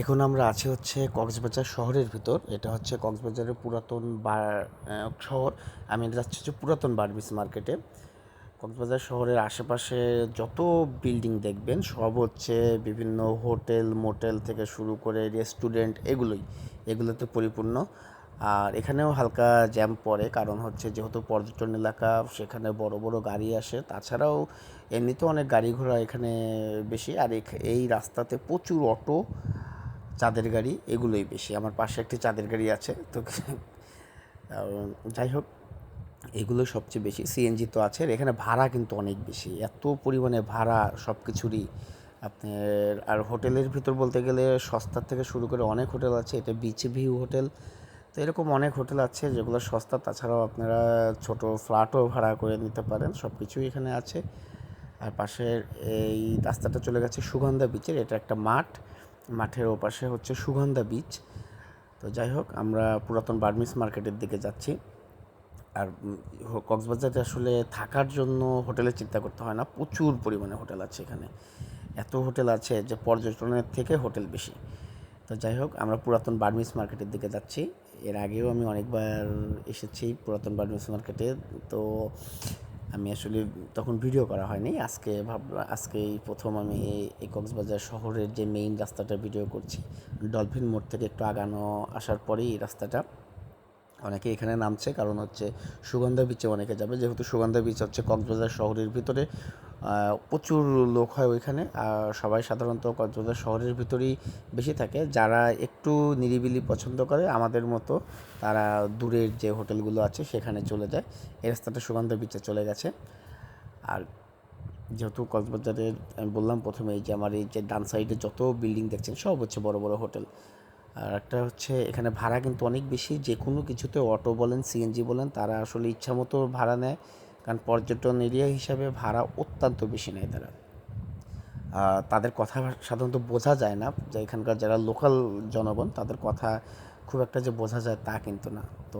এখন আমরা আছি হচ্ছে কক্সবাজার শহরের ভিতর। এটা হচ্ছে কক্সবাজারের পুরাতন বার শহর। আমি যাচ্ছি হচ্ছে পুরাতন বার্বিস মার্কেটে। কক্সবাজার শহরের আশেপাশে যত বিল্ডিং দেখবেন, সব হচ্ছে বিভিন্ন হোটেল, মোটেল থেকে শুরু করে রেস্টুরেন্ট এগুলোই, এগুলোতে পরিপূর্ণ। আর এখানেও হালকা জ্যাম পড়ে, কারণ হচ্ছে যেহেতু পর্যটন এলাকা, সেখানে বড় বড় গাড়ি আসে। তাছাড়াও এমনিতেও অনেক গাড়ি ঘোড়া এখানে বেশি। আর এই রাস্তাতে প্রচুর অটো চাঁদের গাড়ি, এগুলোই বেশি। আমার পাশে একটি চাঁদের গাড়ি আছে, তো যাই হোক, এগুলো সবচেয়ে বেশি। সিএনজি তো আছে এখানে ভাড়া কিন্তু অনেক বেশি। এত পরিমাণে ভাড়া সব কিছুরই আপনার, আর হোটেলের ভিতর বলতে গেলে সস্তার থেকে শুরু করে অনেক হোটেল আছে। এটা বিচ ভিউ হোটেল, তো এরকম অনেক হোটেল আছে যেগুলো সস্তা। তাছাড়াও আপনারা ছোট ফ্ল্যাটও ভাড়া করে নিতে পারেন সব কিছুই এখানে আছে। আর পাশের এই রাস্তাটা চলে গেছে সুগন্ধা বিচের এটা একটা মাঠ। মাঠের ওপাশে হচ্ছে সুগন্ধা বিচ তো যাই হোক, আমরা পুরাতন বার্মিস মার্কেটের দিকে যাচ্ছি। আর কক্সবাজারে আসলে থাকার জন্য হোটেলের চিন্তা করতে হয় না। প্রচুর পরিমাণে হোটেল আছে এখানে। এত হোটেল আছে যে পর্যটনের থেকে হোটেল বেশি। তো যাই হোক, আমরা পুরাতন বার্মিস মার্কেটের দিকে যাচ্ছি। এর আগেও আমি অনেকবার এসেছি পুরাতন বার্মিস মার্কেটে। তো আমি আসলে তখন ভিডিও করা হয়নি। আজকে ভাবলাম আজকেই প্রথম আমি এই- কক্সবাজার শহরের যে মেইন রাস্তাটা ভিডিও করছি ডলফিন মোড় থেকে একটু আগানো আসার পরেই এই রাস্তাটা। অনেকে এখানে নামছে, কারণ হচ্ছে সুগন্ধা বিচে অনেকে যাবে। যেহেতু সুগন্ধা বিচ হচ্ছে কক্সবাজার শহরের ভিতরে প্রচুর লোক হয় ওইখানে আর সবাই সাধারণত কক্সবাজার শহরের ভিতরেই বেশি থাকে। যারা একটু নিরিবিলি পছন্দ করে, আমাদের মতো তারা দূরের যে হোটেলগুলো আছে সেখানে চলে যায়। এই রাস্তাটা সুগন্ধা বিচে চলে গেছে। আর যেহেতু কক্সবাজারের আমি বললাম প্রথমে যে আমার এই যে ডান সাইডে যত বিল্ডিং দেখছেন, সব হচ্ছে বড় বড় হোটেল। আর একটা হচ্ছে এখানে ভাড়া কিন্তু অনেক বেশি। যে কোনো কিছুতে অটো বলেন সিএনজি বলেন, তারা আসলে ইচ্ছা মতো ভাড়া নেয়। কারণ পর্যটন এরিয়া হিসাবে ভাড়া অত্যন্ত বেশি নেয় তারা। তাদের কথা সাধারণত বোঝা যায় না, যে এখানকার যারা লোকাল জনগণ তাদের কথা খুব একটা যে বোঝা যায় তা কিন্তু না। তো